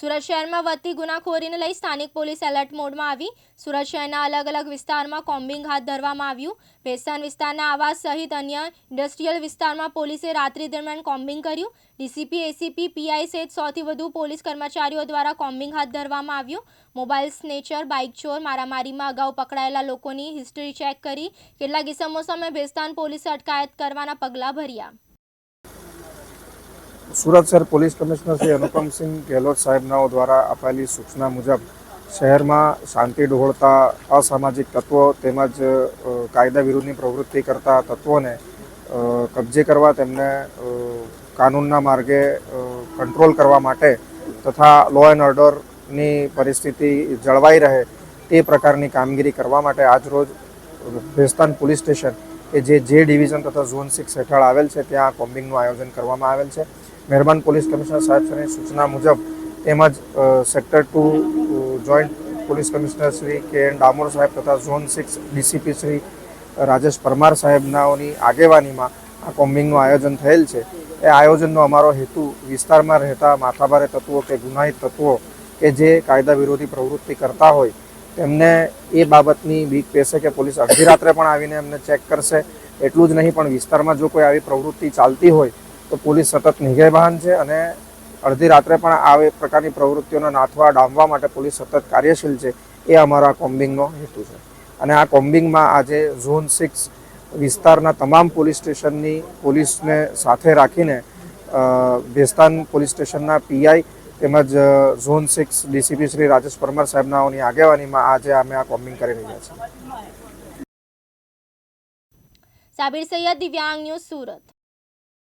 સુરત શહેરમાં વધતી ગુનાખોરીને લઈ સ્થાનિક પોલીસ એલર્ટ મોડમાં આવી. સુરત શહેરના અલગ અલગ વિસ્તારમાં કોમ્બિંગ હાથ ધરવામાં આવ્યું. ભેસ્તાન વિસ્તારના આવાસ સહિત અન્ય ઇન્ડસ્ટ્રીયલ વિસ્તારમાં પોલીસે રાત્રિ દરમિયાન કોમ્બિંગ કર્યું. ડીસીપી, એસીપી, પીઆઈ સહિત સોથી વધુ પોલીસ કર્મચારીઓ દ્વારા કોમ્બિંગ હાથ ધરવામાં આવ્યું. મોબાઈલ સ્નેચર, બાઇક ચોર, મારામારીમાં અગાઉ પકડાયેલા લોકોની હિસ્ટ્રી ચેક કરી કેટલાક ઇસમો સામે ભેસ્તાન પોલીસે અટકાયત કરવાના પગલાં ભર્યા. સુરત શહેર પોલીસ કમિશનર શ્રી અનુપમસિંહ ગેહલોત સાહેબનાઓ દ્વારા અપાયેલી સૂચના મુજબ શહેરમાં શાંતિ ડહોળતા, અસામાજિક તત્વો તેમજ કાયદા વિરુદ્ધની પ્રવૃત્તિ કરતા તત્વોને કબજે કરવા તેમને કાનૂનના માર્ગે કંટ્રોલ કરવા માટે તથા લો એન્ડ ઓર્ડરની પરિસ્થિતિ જળવાઈ રહે તે પ્રકારની કામગીરી કરવા માટે આજરોજ ભેસ્તાન પોલીસ સ્ટેશન કે જે જે ડિવિઝન તથા ઝોન સિક્સ હેઠળ આવેલ છે, ત્યાં કોમ્બિંગનું આયોજન કરવામાં આવેલ છે. મહેરબાન પોલીસ કમિશનર સાહેબની સૂચના મુજબ તેમજ sector two joint police commissioner Shri K N Damor સાહેબ તથા zone six DCP Shri Rajesh Parmar સાહેબનાઓની આગેવાનીમાં આ કોમ્બિંગનું આયોજન થયેલ છે. એ આયોજનનો અમારો હેતુ વિસ્તારમાં રહેતા માથાભારે તત્વો કે ગુનાહિત તત્વો કે જે કાયદા વિરોધી પ્રવૃત્તિ કરતા હોય, તેમને એ બાબતની બીક પેશે કે પોલીસ અડધી રાત્રે પણ આવીને એમને ચેક કરશે. એટલું જ નહીં, પણ વિસ્તારમાં જો કોઈ આવી પ્રવૃત્તિ ચાલતી હોય તો પોલીસ સતત નિગેબાન છે અને અડધી રાત્રે પણ આ પ્રકારની પ્રવૃત્તિઓને નાથવા ડામવા માટે પોલીસ સતત કાર્યશીલ છે એ અમારા કોમ્બિંગનો હેતુ છે. અને આ કોમ્બિંગમાં આજે ઝોન સિક્સ વિસ્તારના તમામ પોલીસ સ્ટેશનની પોલીસને સાથે રાખીને ભેસ્તાન પોલીસ સ્ટેશનના પીઆઈ તેમજ zone six DCP Shri Rajesh Parmar સાહેબનાઓની આગેવાનીમાં આજે અમે આ કોમ્બિંગ કરી રહ્યા છીએ. સાબિર સૈયદ દિવ્યાંગ ન્યૂઝ સુરત.